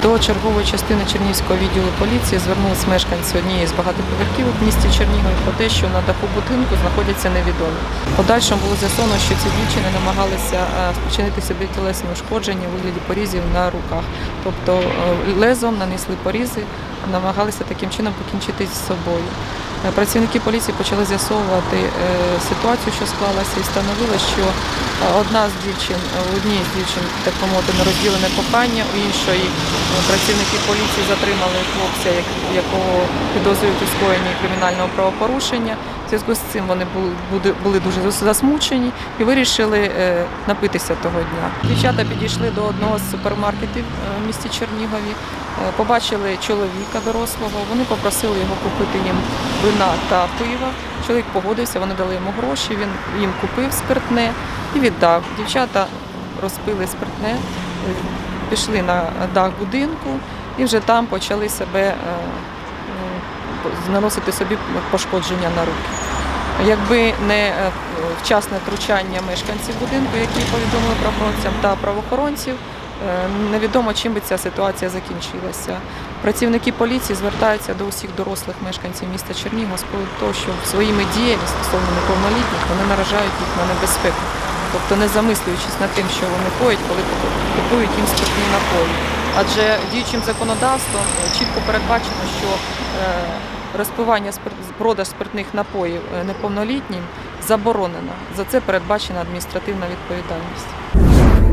чергової частини Чернігівського відділу поліції звернулись мешканці однієї з багатоповерхівок в місті Чернігові про те, що на даху будинку знаходяться невідомі. Подальшому було з'ясовано, що ці дівчини намагалися е, спричинити собі тілесні ушкодження у вигляді порізів на руках. Тобто е, лезом нанесли порізи, намагалися таким чином покінчити з собою. Е, Працівники поліції почали з'ясовувати е, ситуацію, що склалася, і встановили, що е, одна з дівчин, у одній з дівчин, так би мовити, нерозділене кохання, у іншої працівники поліції затримали хлопця, якого підозрюють у скоєнні кримінального правопорушення. Зв'язку з цим вони були, були- дуже засмучені і вирішили е, напитися того дня. Дівчата підійшли до одного з супермаркетів е, в місті Чернігові, е, побачили чоловіка дорослого. Вони попросили його купити їм вина та пива. Чоловік погодився, вони дали йому гроші. Він їм купив спиртне і віддав. Дівчата розпили спиртне, пішли на дах будинку і вже там почали себе наносити собі пошкодження на руки. Якби не е, вчасне втручання мешканців будинку, які повідомили правоохоронцям та правоохоронців, е, невідомо чим би ця ситуація закінчилася. Працівники поліції звертаються до усіх дорослих мешканців міста Чернігова з того, що своїми діями стосовно неповнолітніх вони наражають їх на небезпеку, тобто не замислюючись над тим, що вони коять, коли купують їм спиртні напої. Адже діючим законодавством е, чітко передбачено, що е, розпивання продаж спиртних напоїв е, неповнолітнім заборонено. За це передбачена адміністративна відповідальність.